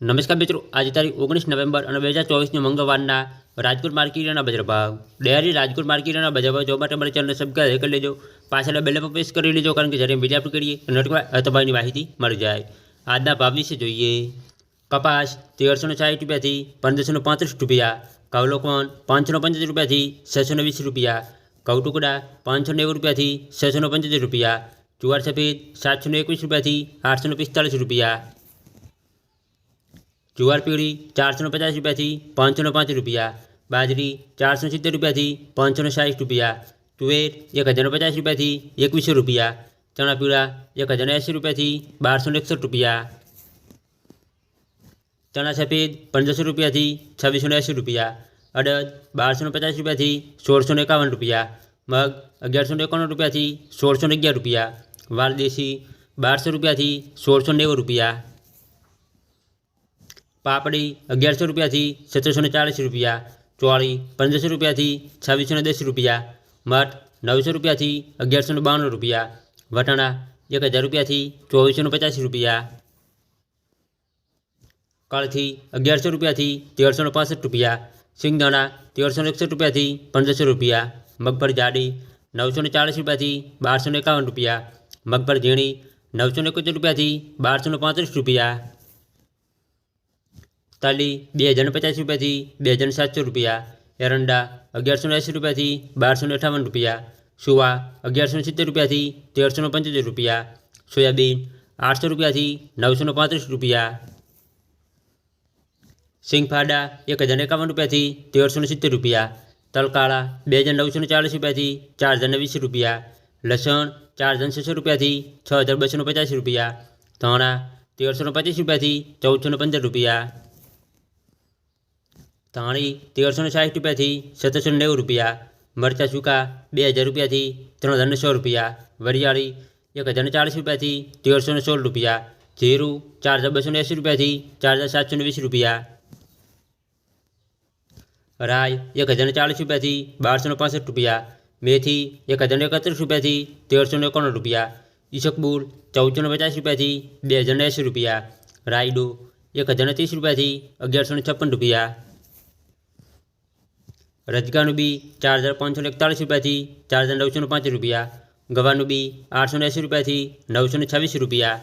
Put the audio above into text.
નમસ્કાર મિત્રો આજે તારીખ ઓગણીસ નવેમ્બર અને બે હજાર ચોવીસની મંગળવારના રાજકોટ માર્કેટના બજાર ભાવ ડેરી રાજકોટ માર્કેટના બજાર ભાવ જોવા માટે અમારી ચેનલને સબસ્ક્રાઈબ કરી લેજો પાછળ બેલ પર પ્રેસ કરી લેજો કારણ કે જ્યારે વિડીયો અપલોડ કરીએ નોટિફાઈ તમારી માહિતી મળી જાય આજના ભાવ વિશે જોઈએ કપાસ તેરસો ને સાઠ રૂપિયાથી પંદરસો ને પાંત્રીસ રૂપિયા કવલોકોન પાંચસો ને પંચોતેર રૂપિયાથી છસો ને વીસ રૂપિયા કવટુકડા પાંચસો નેવું રૂપિયાથી છસો ને પંચોતેર રૂપિયા જુવાર સફેદ સાતસો ને એકવીસ રૂપિયાથી આઠસો ને પિસ્તાળીસ રૂપિયા જુવાર પીળી ચારસો ને પચાસ રૂપિયાથી પાંચસો ને પાંચ રૂપિયા બાજરી ચારસો ને સિત્તેર રૂપિયાથી પાંચસો ને સાઠ રૂપિયા તુવેર એક હજાર ને પચાસ રૂપિયાથી એકવીસો રૂપિયા ચણા પીળા એક હજાર ને એંસી રૂપિયાથી બારસો ને એકસઠ રૂપિયા ચણા સફેદ પંદરસો રૂપિયાથી છવ્વીસો ને એંસી રૂપિયા અડદ બારસો ને પચાસ રૂપિયાથી સોળસો ને એકાવન રૂપિયા મગ અગિયારસો ને એકાણું રૂપિયાથી સોળસો ને અગિયાર રૂપિયા વાલ દેશી બારસો રૂપિયાથી સોળસો નેવું રૂપિયા પાપડી અગિયારસો રૂપિયાથી સત્તરસો ને ચાલીસ રૂપિયા ચોળી પંદરસો રૂપિયાથી છવ્વીસો ને દસ રૂપિયા મઠ નવસો રૂપિયાથી અગિયારસો ને બાણું રૂપિયા વટાણા એક હજાર રૂપિયાથી ચોવીસો ને પચાસ રૂપિયા કળથી અગિયારસો રૂપિયાથી તેરસો ને પાસઠ રૂપિયા સિંગદાણા તેરસો ને એકસઠ રૂપિયાથી પંદરસો રૂપિયા મગફળી જાડી નવસો ને ચાલીસ રૂપિયાથી બારસો ને એકાવન રૂપિયા મગફળી ઝીણી નવસો ને એકોતેર રૂપિયાથી બારસો ને પાંત્રીસ રૂપિયા તાલી, બે હજાર પચાસ રૂપિયાથી બે હજાર સાતસો રૂપિયા. એરંડા, અગિયારસો એંસી રૂપિયાથી બારસો અઠાવન રૂપિયા. સુવા, અગિયારસો સિત્તેર રૂપિયાથી તેરસો પંચોતેર રૂપિયા. સોયાબીન, આઠસો રૂપિયાથી નવસો પાંત્રીસ રૂપિયા. સિંગફાડા, એક હજાર એકાવન રૂપિયાથી તેરસો સિત્તેર રૂપિયા. તલકાળા, બે હજાર નવસો ચાલીસ રૂપિયાથી ચાર હજાર વીસ રૂપિયા. લસણ, ચાર હજાર છસો રૂપિયાથી છ હજાર બસો પચાસ રૂપિયા. ધાણા, તેરસો પચીસ રૂપિયાથી ચૌદસો પંદર રૂપિયા. ધાણી તેરસો ને સાઠ રૂપિયાથી સત્તરસો ને નેવું રૂપિયા મરચાં સૂકા બે હજાર રૂપિયાથી ત્રણ હજાર ને સો રૂપિયા વરિયાળી એક હજાર ને ચાલીસ રૂપિયાથી તેરસો ને સોળ રૂપિયા જીરું ચાર હજાર બસો ને એંસી રૂપિયાથી ચાર હજાર સાતસો ને વીસ રૂપિયા રાય એક હજાર ને ચાલીસ રૂપિયાથી બારસો ને પાસઠ રૂપિયા મેથી એક હજાર ને એકત્રીસ રૂપિયાથી તેરસો ને એકાણું રૂપિયા ઈસકબુલ ચૌદસો ને પચાસ રૂપિયાથી બે હજાર ને એંસી રૂપિયા રાયડું એક હજાર ને ત્રીસ રૂપિયાથી અગિયારસો ને છપ્પન રૂપિયા રજગાનું બી ચાર હજાર પાંચસો એકતાળીસ રૂપિયાથી ચાર હજાર નવસો પાંચ રૂપિયા. ગવાનું બી આઠસો એંસી રૂપિયાથી નવસો છવ્વીસ રૂપિયા.